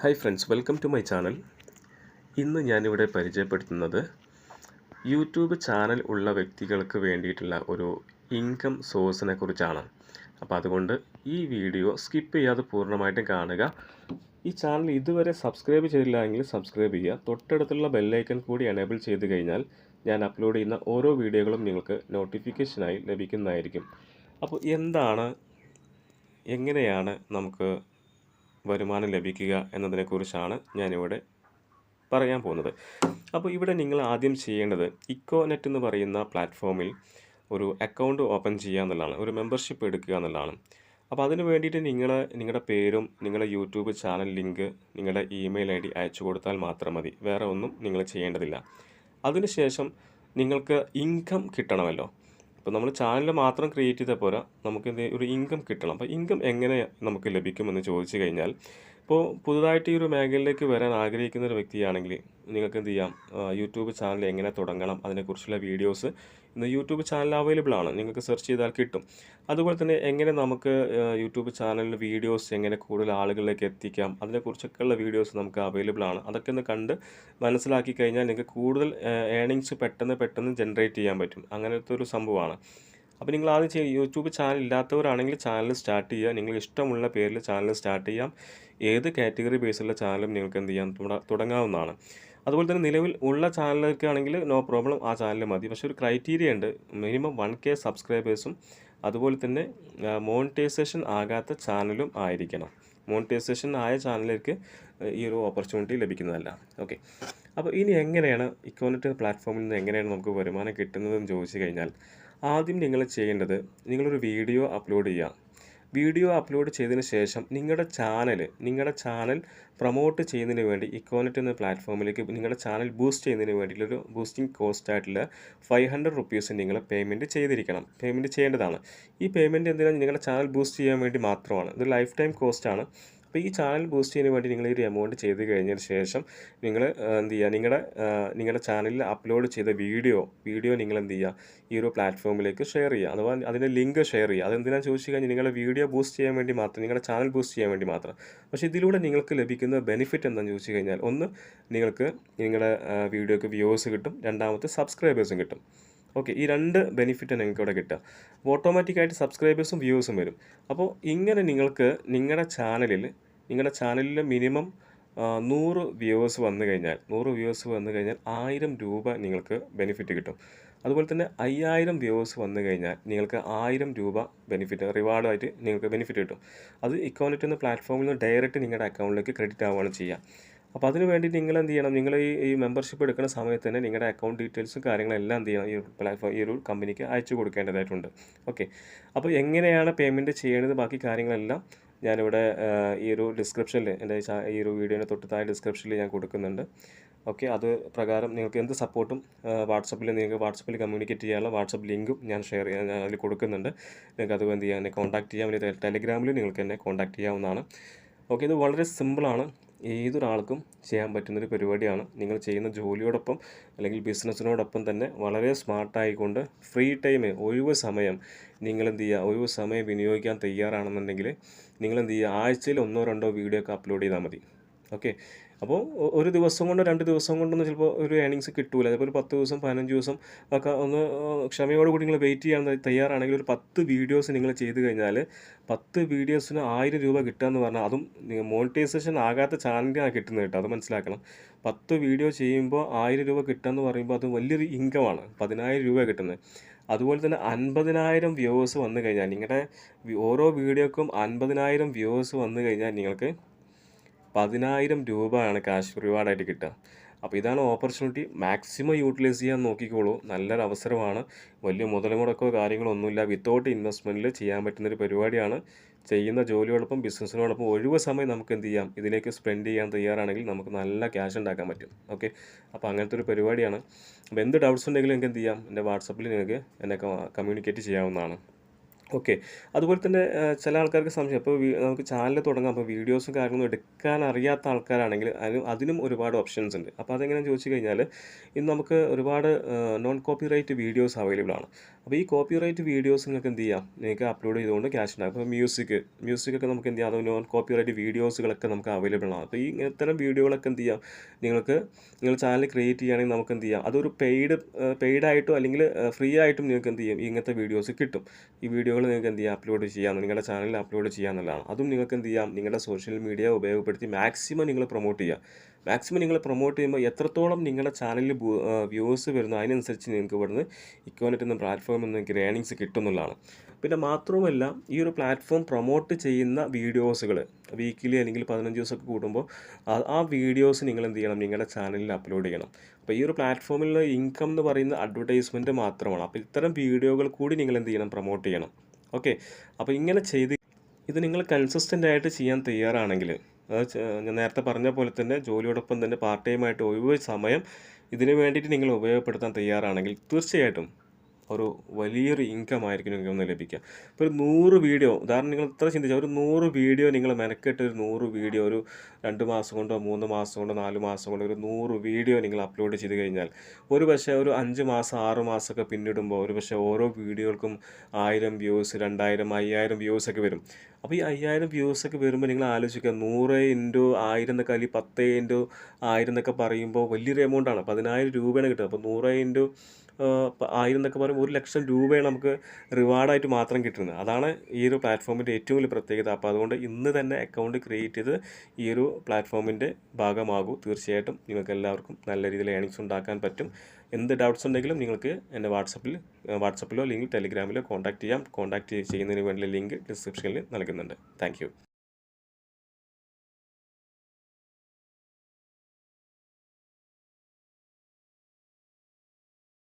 Hi friends welcome to my channel ഇന്ന് ഞാനിവിടെ പരിചയപ്പെടുത്തുന്നത് യൂട്യൂബ് ചാനൽ ഉള്ള വ്യക്തികൾക്ക് വേണ്ടിയിട്ടുള്ള ഒരു ഇൻകം സോഴ്സിനെ കുറിച്ചാണ്. അപ്പോൾ അതുകൊണ്ട് ഈ വീഡിയോ സ്കിപ്പ് ചെയ്യാതെ പൂർണമായിട്ടും കാണുക. ഈ ചാനൽ ഇതുവരെ സബ്സ്ക്രൈബ് ചെയ്തില്ല എങ്കിൽ സബ്സ്ക്രൈബ് ചെയ്യുക. തൊട്ടടുത്തുള്ള ബെല്ലൈക്കൺ കൂടി എനേബിൾ ചെയ്ത് കഴിഞ്ഞാൽ ഞാൻ അപ്ലോഡ് ചെയ്യുന്ന ഓരോ വീഡിയോകളും നിങ്ങൾക്ക് നോട്ടിഫിക്കേഷനായി ലഭിക്കുന്നതായിരിക്കും. അപ്പോൾ എന്താണ് എങ്ങനെയാണ് നമുക്ക് വരുമാനം ലഭിക്കുക എന്നതിനെക്കുറിച്ചാണ് ഞാനിവിടെ പറയാൻ പോകുന്നത്. അപ്പോൾ ഇവിടെ നിങ്ങൾ ആദ്യം ചെയ്യേണ്ടത് ഇക്കോനെറ്റ് എന്ന് പറയുന്ന പ്ലാറ്റ്ഫോമിൽ ഒരു അക്കൗണ്ട് ഓപ്പൺ ചെയ്യുക എന്നുള്ളതാണ് ഒരു മെമ്പർഷിപ്പ് എടുക്കുക എന്നുള്ളതാണ്. അപ്പോൾ അതിന് വേണ്ടിയിട്ട് നിങ്ങൾ നിങ്ങളുടെ പേരും നിങ്ങളുടെ യൂട്യൂബ് ചാനൽ ലിങ്ക് നിങ്ങളുടെ ഇമെയിൽ ഐ ഡി അയച്ചു കൊടുത്താൽ മാത്രം മതി വേറെ ഒന്നും നിങ്ങൾ ചെയ്യേണ്ടതില്ല. അതിനുശേഷം നിങ്ങൾക്ക് ഇൻകം കിട്ടണമല്ലോ ഇപ്പോൾ നമ്മൾ ചാനൽ മാത്രം ക്രിയേറ്റ് ചെയ്താൽ പോരാ. നമുക്ക് എന്ത് ഒരു ഇൻകം കിട്ടണം. അപ്പോൾ ഇൻകം എങ്ങനെ നമുക്ക് ലഭിക്കുമെന്ന് ചോദിച്ചു കഴിഞ്ഞാൽ ഇപ്പോൾ പുതുതായിട്ട് ഈ ഒരു മേഖലയിലേക്ക് വരാൻ ആഗ്രഹിക്കുന്ന ഒരു വ്യക്തിയാണെങ്കിൽ നിങ്ങൾക്ക് എന്ത് ചെയ്യാം? യൂട്യൂബ് ചാനൽ എങ്ങനെ തുടങ്ങണം? അതിനെക്കുറിച്ചുള്ള വീഡിയോസ് ഇന്ന് യൂട്യൂബ് ചാനൽ അവൈലബിൾ ആണ്. നിങ്ങൾക്ക് സെർച്ച് ചെയ്താൽ കിട്ടും. അതുപോലെ തന്നെ എങ്ങനെ നമുക്ക് യൂട്യൂബ് ചാനലിൽ വീഡിയോസ് എങ്ങനെ കൂടുതൽ ആളുകളിലേക്ക് എത്തിക്കാം? അതിനെക്കുറിച്ചൊക്കെയുള്ള വീഡിയോസ് നമുക്ക് അവൈലബിൾ ആണ്. അതൊക്കെ ഒന്ന് കണ്ട് മനസ്സിലാക്കി കഴിഞ്ഞാൽ നിങ്ങൾക്ക് കൂടുതൽ ഏണിങ്സ് പെട്ടെന്ന് പെട്ടെന്ന് ജനറേറ്റ് ചെയ്യാൻ പറ്റും. അങ്ങനത്തെ ഒരു സംഭവമാണ്. അപ്പോൾ നിങ്ങൾ ആദ്യം യൂട്യൂബ് ചാനൽ ഇല്ലാത്തവരാണെങ്കിൽ ചാനൽ സ്റ്റാർട്ട് ചെയ്യുക. നിങ്ങൾ ഇഷ്ടമുള്ള പേരിൽ ചാനൽ സ്റ്റാർട്ട് ചെയ്യാം. ഏത് കാറ്റഗറി ബേസിലുള്ള ചാനലും നിങ്ങൾക്ക് എന്ത് ചെയ്യാൻ തുട- തുടങ്ങാവുന്നതാണ്. അതുപോലെ തന്നെ നിലവിൽ ഉള്ള ചാനലൊക്കെ ആണെങ്കിൽ നോ പ്രോബ്ലം ആ ചാനൽ മതി. പക്ഷേ ഒരു ക്രൈറ്റീരിയ ഉണ്ട്. മിനിമം വൺ കെ സബ്സ്ക്രൈബേഴ്സും അതുപോലെ തന്നെ മോണിറ്റൈസേഷൻ ആകാത്ത ചാനലും ആയിരിക്കണം. മോണിറ്റൈസേഷൻ ആയ ചാനലിലേക്ക് ഈ ഒരു ഓപ്പർച്യൂണിറ്റി ലഭിക്കുന്നതല്ല. ഓക്കെ അപ്പോൾ ഇനി എങ്ങനെയാണ് ഇക്കോണറ്റ് പ്ലാറ്റ്ഫോമിൽ നിന്ന് എങ്ങനെയാണ് നമുക്ക് വരുമാനം കിട്ടുന്നതെന്ന് ചോദിച്ചു കഴിഞ്ഞാൽ ആദ്യം നിങ്ങൾ ചെയ്യേണ്ടത് നിങ്ങളൊരു വീഡിയോ അപ്ലോഡ് ചെയ്യുക. വീഡിയോ അപ്ലോഡ് ചെയ്തതിന് ശേഷം നിങ്ങളുടെ ചാനൽ നിങ്ങളുടെ ചാനൽ പ്രൊമോട്ട് ചെയ്യുന്നതിന് വേണ്ടി ഇക്കോണറ്റ് എന്ന പ്ലാറ്റ്ഫോമിലേക്ക് നിങ്ങളുടെ ചാനൽ ബൂസ്റ്റ് ചെയ്യുന്നതിന് വേണ്ടിയിട്ടൊരു ബൂസ്റ്റിംഗ് കോസ്റ്റ് ആയിട്ടുള്ള ഫൈവ് ഹൺഡ്രഡ് റുപ്പീസ് നിങ്ങൾ പേയ്മെന്റ് ചെയ്തിരിക്കണം. പേയ്മെന്റ് ചെയ്യേണ്ടതാണ്. ഈ പേയ്മെന്റ് എന്തിനാണ് നിങ്ങളുടെ ചാനൽ ബൂസ്റ്റ് ചെയ്യാൻ വേണ്ടി മാത്രമാണ്. ഇത് ലൈഫ് ടൈം കോസ്റ്റാണ് അപ്പോൾ ഈ ചാനൽ ബൂസ്റ്റ് ചെയ്യാൻ വേണ്ടി നിങ്ങൾ ഒരു എമൗണ്ട് ചെയ്ത് കഴിഞ്ഞതിന് ശേഷം നിങ്ങൾ എന്ത് ചെയ്യുക? നിങ്ങളുടെ നിങ്ങളുടെ ചാനലിൽ അപ്ലോഡ് ചെയ്ത വീഡിയോ വീഡിയോ നിങ്ങൾ എന്ത് ചെയ്യുക? ഈ ഒരു പ്ലാറ്റ്ഫോമിലേക്ക് ഷെയർ ചെയ്യുക. അഥവാ അതിന്റെ ലിങ്ക് ഷെയർ ചെയ്യുക. അതെന്തിനാ ചോദിച്ചു കഴിഞ്ഞാൽ നിങ്ങളുടെ വീഡിയോ ബൂസ്റ്റ് ചെയ്യാൻ വേണ്ടി മാത്രം നിങ്ങളുടെ ചാനൽ ബൂസ്റ്റ് ചെയ്യാൻ വേണ്ടി മാത്രം. പക്ഷേ ഇതിലൂടെ നിങ്ങൾക്ക് ലഭിക്കുന്ന ബെനിഫിറ്റ് എന്താണെന്ന് ചോദിച്ചു കഴിഞ്ഞാൽ ഒന്ന് നിങ്ങൾക്ക് നിങ്ങളുടെ വീഡിയോക്ക് വ്യൂവേഴ്സ് കിട്ടും. രണ്ടാമത്തെ സബ്സ്ക്രൈബേഴ്സും കിട്ടും. ഓക്കെ ഈ രണ്ട് ബെനിഫിറ്റ് നിങ്ങൾക്ക് ഇവിടെ കിട്ടുക. അപ്പോൾ ഓട്ടോമാറ്റിക്കായിട്ട് സബ്സ്ക്രൈബേഴ്സും വ്യൂവേഴ്സും വരും. അപ്പോൾ ഇങ്ങനെ നിങ്ങൾക്ക് നിങ്ങളുടെ ചാനലിൽ നിങ്ങളുടെ ചാനലിൽ മിനിമം നൂറ് വ്യൂവേഴ്സ് വന്നു കഴിഞ്ഞാൽ നൂറ് വ്യൂവേഴ്സ് വന്നു കഴിഞ്ഞാൽ ആയിരം രൂപ നിങ്ങൾക്ക് ബെനിഫിറ്റ് കിട്ടും. അതുപോലെ തന്നെ അയ്യായിരം വ്യൂവേഴ്സ് വന്നു കഴിഞ്ഞാൽ നിങ്ങൾക്ക് ആയിരം രൂപ ബെനിഫിറ്റ് റിവാർഡായിട്ട് നിങ്ങൾക്ക് ബെനിഫിറ്റ് കിട്ടും. അത് ഇക്കോണറ്റ് എന്ന പ്ലാറ്റ്ഫോമിൽ നിന്ന് ഡയറക്റ്റ് നിങ്ങളുടെ അക്കൗണ്ടിലേക്ക് ക്രെഡിറ്റ് ആവുകയാണ് ചെയ്യുക. അപ്പോൾ അതിന് വേണ്ടി നിങ്ങൾ എന്ത് ചെയ്യണം? നിങ്ങൾ ഈ ഈ മെമ്പർഷിപ്പ് എടുക്കുന്ന സമയത്ത് തന്നെ നിങ്ങളുടെ അക്കൗണ്ട് ഡീറ്റെയിൽസും കാര്യങ്ങളെല്ലാം എന്ത് ചെയ്യണം? ഈ പ്ലാറ്റ്ഫോം ഈ ഒരു കമ്പനിക്ക് അയച്ചു കൊടുക്കേണ്ടതായിട്ടുണ്ട്. ഓക്കെ. അപ്പോൾ എങ്ങനെയാണ് പേയ്മെന്റ് ചെയ്യേണ്ടത്? ബാക്കി കാര്യങ്ങളെല്ലാം ഞാനിവിടെ ഈ ഒരു ഡിസ്ക്രിപ്ഷനിൽ എന്റെ ഈ ഒരു വീഡിയോയുടെ തൊട്ട് താഴെ ഡിസ്ക്രിപ്ഷനിൽ ഞാൻ കൊടുക്കുന്നുണ്ട്. ഓക്കെ അത് പ്രകാരം നിങ്ങൾക്ക് എന്ത് സപ്പോർട്ടും വാട്സപ്പിൽ നിങ്ങൾക്ക് വാട്സപ്പിൽ കമ്മ്യൂണിക്കേറ്റ് ചെയ്യാനുള്ള വാട്സപ്പ് ലിങ്കും ഞാൻ ഷെയർ ചെയ്യാൻ ഞാൻ അതിൽ കൊടുക്കുന്നുണ്ട്. നിങ്ങൾക്ക് അത് എന്ത് ചെയ്യാൻ കോൺടാക്ട് ചെയ്യാൻ വേണ്ടി ടെലിഗ്രാമിൽ നിങ്ങൾക്ക് എന്നെ കോൺടാക്ട് ചെയ്യാവുന്നതാണ്. ഓക്കെ ഇത് വളരെ സിമ്പിളാണ് ഏതൊരാൾക്കും ചെയ്യാൻ പറ്റുന്നൊരു പരിപാടിയാണ്. നിങ്ങൾ ചെയ്യുന്ന ജോലിയോടൊപ്പം അല്ലെങ്കിൽ ബിസിനസ്സിനോടൊപ്പം തന്നെ വളരെ സ്മാർട്ടായിക്കൊണ്ട് ഫ്രീ ടൈം ഒഴിവ് സമയം നിങ്ങൾ എന്ത് ചെയ്യുക ഒഴിവ് സമയം വിനിയോഗിക്കാൻ തയ്യാറാണെന്നുണ്ടെങ്കിൽ നിങ്ങൾ എന്ത് ചെയ്യുക ആഴ്ചയിൽ ഒന്നോ രണ്ടോ വീഡിയോ ഒക്കെ അപ്ലോഡ് ചെയ്താൽ മതി. ഓക്കെ? അപ്പോൾ ഒരു ദിവസം കൊണ്ടോ രണ്ട് ദിവസം കൊണ്ടൊന്നും ചിലപ്പോൾ ഒരു ഏണിങ്സ് കിട്ടൂല. ചിലപ്പോൾ ഒരു പത്ത് ദിവസം പതിനഞ്ച് ദിവസം ഒക്കെ ഒന്ന് ക്ഷമയോട് കൂടി നിങ്ങൾ വെയിറ്റ് ചെയ്യാൻ തയ്യാറാണെങ്കിൽ ഒരു പത്ത് വീഡിയോസ് നിങ്ങൾ ചെയ്ത് കഴിഞ്ഞാൽ പത്ത് വീഡിയോസിന് ആയിരം രൂപ കിട്ടുക എന്ന് പറഞ്ഞാൽ അതും മോണിറ്റൈസേഷൻ ആകാത്ത ചാനലിനാണ് കിട്ടുന്നത് കേട്ടോ. അത് മനസ്സിലാക്കണം. പത്ത് വീഡിയോ ചെയ്യുമ്പോൾ ആയിരം രൂപ കിട്ടുക എന്ന് പറയുമ്പോൾ അത് വലിയൊരു ഇൻകമാണ് പതിനായിരം രൂപ കിട്ടുന്നത്. അതുപോലെ തന്നെ അൻപതിനായിരം വ്യൂവേഴ്സ് വന്നു കഴിഞ്ഞാൽ നിങ്ങളുടെ ഓരോ വീഡിയോക്കും അൻപതിനായിരം വ്യൂവേഴ്സ് വന്നു കഴിഞ്ഞാൽ നിങ്ങൾക്ക് പതിനായിരം രൂപയാണ് ക്യാഷ് റിവാർഡായിട്ട് കിട്ടുക. അപ്പോൾ ഇതാണ് ഓപ്പർച്യൂണിറ്റി മാക്സിമം യൂട്ടിലൈസ് ചെയ്യാൻ നോക്കിക്കോളൂ. നല്ലൊരു അവസരമാണ്. വലിയ മുതൽ മുടക്കോ കാര്യങ്ങളോ ഒന്നുമില്ല വിത്തൗട്ട് ഇൻവെസ്റ്റ്മെന്റിൽ ചെയ്യാൻ പറ്റുന്നൊരു പരിപാടിയാണ്. ചെയ്യുന്ന ജോലിയോടൊപ്പം ബിസിനസ്സിനോടൊപ്പം ഒഴിവ് സമയം നമുക്ക് എന്ത് ചെയ്യാം? ഇതിലേക്ക് സ്പെൻഡ് ചെയ്യാൻ തയ്യാറാണെങ്കിൽ നമുക്ക് നല്ല ക്യാഷ് ഉണ്ടാക്കാൻ പറ്റും. ഓക്കെ അപ്പോൾ അങ്ങനത്തെ ഒരു പരിപാടിയാണ്. അപ്പോൾ എന്ത് ഡൗട്ട്സ് ഉണ്ടെങ്കിലും നിങ്ങൾക്ക് എന്ത് ചെയ്യാം? എന്റെ വാട്സപ്പിൽ നിങ്ങൾക്ക് എന്നെ കമ്മ്യൂണിക്കേറ്റ് ചെയ്യാവുന്നതാണ്. ഓക്കെ. അതുപോലെ തന്നെ ചില ആൾക്കാർക്ക് സംശയം. അപ്പോൾ നമുക്ക് ചാനൽ തുടങ്ങാം. അപ്പോൾ വീഡിയോസും കാര്യങ്ങളും എടുക്കാൻ അറിയാത്ത ആൾക്കാരാണെങ്കിൽ അതിനും അതിനും ഒരുപാട് ഓപ്ഷൻസ് ഉണ്ട്. അപ്പോൾ അതെങ്ങനെയാണെന്ന് ചോദിച്ചു കഴിഞ്ഞാൽ ഇന്ന് നമുക്ക് ഒരുപാട് non copyright videos available ആണ്. അപ്പോൾ ഈ കോപ്പി റൈറ്റ് വീഡിയോസ് നിങ്ങൾക്ക് എന്ത് ചെയ്യാം? നിങ്ങൾക്ക് അപ്ലോഡ് ചെയ്തുകൊണ്ട് ക്യാഷ് ഉണ്ടാകും അപ്പോൾ മ്യൂസിക് മ്യൂസിക്കൊക്കെ നമുക്ക് എന്ത് ചെയ്യാം? അത് നോൺ കോപ്പി റൈറ്റ് വീഡിയോസുകളൊക്കെ നമുക്ക് അവൈലബിൾ ആണ്. അപ്പോൾ ഈ ഇത്തരം വീഡിയോകളൊക്കെ എന്ത് ചെയ്യാം? നിങ്ങൾക്ക് നിങ്ങൾ ചാനൽ ക്രിയേറ്റ് ചെയ്യുകയാണെങ്കിൽ നമുക്ക് എന്ത് ചെയ്യാം? അതൊരു പെയ്ഡ് പെയ്ഡായിട്ടോ അല്ലെങ്കിൽ ഫ്രീ ആയിട്ടും നിങ്ങൾക്ക് എന്ത് ചെയ്യും? ഇങ്ങനത്തെ വീഡിയോസ് കിട്ടും. ഈ വീഡിയോകൾ നിങ്ങൾക്ക് എന്ത് ചെയ്യാം? അപ്ലോഡ് ചെയ്യാം. നിങ്ങളുടെ ചാനലിൽ അപ്ലോഡ് ചെയ്യാമെന്നുള്ളതാണ് അതും നിങ്ങൾക്ക് എന്ത് ചെയ്യാം? നിങ്ങളുടെ സോഷ്യൽ മീഡിയ ഉപയോഗപ്പെടുത്തി മാക്സിമം നിങ്ങൾ പ്രൊമോട്ട് ചെയ്യുക. മാക്സിമം നിങ്ങൾ പ്രൊമോട്ട് ചെയ്യുമ്പോൾ എത്രത്തോളം നിങ്ങളുടെ ചാനലിൽ വ്യൂസ് വരുന്നു അതിനനുസരിച്ച് നിങ്ങൾക്ക് ഇവിടുന്ന് ഇക്കോനറ്റ് എന്ന പ്ലാറ്റ്ഫോമിൽ നിന്ന് നിങ്ങൾക്ക് ഏണിങ്സ് കിട്ടുന്നുള്ളതാണ്. പിന്നെ മാത്രവുമല്ല ഈ ഒരു പ്ലാറ്റ്ഫോം പ്രൊമോട്ട് ചെയ്യുന്ന വീഡിയോസുകൾ വീക്കിലി അല്ലെങ്കിൽ പതിനഞ്ച് ദിവസമൊക്കെ കൂടുമ്പോൾ ആ- വീഡിയോസ് നിങ്ങൾ എന്ത് ചെയ്യണം? നിങ്ങളുടെ ചാനലിൽ അപ്ലോഡ് ചെയ്യണം. അപ്പോൾ ഈ ഒരു പ്ലാറ്റ്ഫോമിലുള്ള ഇൻകം എന്ന് പറയുന്ന അഡ്വർടൈസ്മെന്റ് മാത്രമാണ്. അപ്പോൾ ഇത്തരം വീഡിയോകൾ കൂടി നിങ്ങൾ എന്ത് ചെയ്യണം? പ്രൊമോട്ട് ചെയ്യണം. ഓക്കെ അപ്പോൾ ഇങ്ങനെ ചെയ്ത് ഇത് നിങ്ങൾ കൺസിസ്റ്റന്റ് ആയിട്ട് ചെയ്യാൻ തയ്യാറാണെങ്കിൽ ഞാൻ നേരത്തെ പറഞ്ഞ പോലെ തന്നെ ജോലിയോടൊപ്പം തന്നെ പാർട്ട് ടൈമായിട്ട് ഒഴിവ് സമയം ഇതിന് വേണ്ടിയിട്ട് നിങ്ങൾ ഉപയോഗപ്പെടുത്താൻ തയ്യാറാണെങ്കിൽ തീർച്ചയായിട്ടും ഒരു വലിയൊരു ഇൻകം ആയിരിക്കും നിങ്ങൾക്ക് ഒന്ന് ലഭിക്കുക. ഇപ്പോൾ ഒരു നൂറ് വീഡിയോ ഉദാഹരണം നിങ്ങൾ ഇത്ര ചിന്തിച്ചാൽ ഒരു നൂറ് വീഡിയോ നിങ്ങൾ മെനക്കെട്ട് ഒരു നൂറ് വീഡിയോ ഒരു രണ്ട് മാസം കൊണ്ടോ മൂന്ന് മാസം കൊണ്ടോ നാല് മാസം കൊണ്ടോ ഒരു നൂറ് വീഡിയോ നിങ്ങൾ അപ്ലോഡ് ചെയ്ത് കഴിഞ്ഞാൽ ഒരു പക്ഷേ ഒരു അഞ്ച് മാസം ആറ് മാസമൊക്കെ പിന്നിടുമ്പോൾ ഒരു പക്ഷേ ഓരോ വീഡിയോകൾക്കും ആയിരം വ്യൂസ് രണ്ടായിരം അയ്യായിരം വ്യൂസ് ഒക്കെ വരും. അപ്പോൾ ഈ അയ്യായിരം വ്യൂസ് ഒക്കെ വരുമ്പോൾ നിങ്ങൾ ആലോചിക്കുക നൂറ് ഇന്റു ആയിരം എന്നൊക്കെ അല്ലെങ്കിൽ പത്ത് ഇന്റു ആയിരം എന്നൊക്കെ പറയുമ്പോൾ വലിയൊരു എമൗണ്ടാണ് പതിനായിരം രൂപയാണ് കിട്ടുക അപ്പോൾ നൂറ് ഇന്റു ആയിരം എന്നൊക്കെ പറയുമ്പോൾ ഒരു ലക്ഷം രൂപയാണ് നമുക്ക് റിവാർഡായിട്ട് മാത്രം കിട്ടുന്നത്. അതാണ് ഈ ഒരു പ്ലാറ്റ്ഫോമിന്റെ ഏറ്റവും വലിയ പ്രത്യേകത. അപ്പോൾ അതുകൊണ്ട് ഇന്ന് തന്നെ അക്കൗണ്ട് ക്രിയേറ്റ് ചെയ്ത് ഈ ഒരു പ്ലാറ്റ്ഫോമിന്റെ ഭാഗമാകൂ. തീർച്ചയായിട്ടും നിങ്ങൾക്ക് എല്ലാവർക്കും നല്ല രീതിയിൽ ഏണിങ്സ് ഉണ്ടാക്കാൻ പറ്റും. എന്ത് ഡൗട്ട്സ് ഉണ്ടെങ്കിലും നിങ്ങൾക്ക് എന്റെ വാട്സപ്പിൽ വാട്സപ്പിലോ അല്ലെങ്കിൽ ടെലിഗ്രാമിലോ കോൺടാക്ട് ചെയ്യാം. കോൺടാക്ട് ചെയ്യുന്നതിന് വേണ്ടിയുള്ള ലിങ്ക് ഡിസ്ക്രിപ്ഷനിൽ നൽകുന്നുണ്ട്. താങ്ക്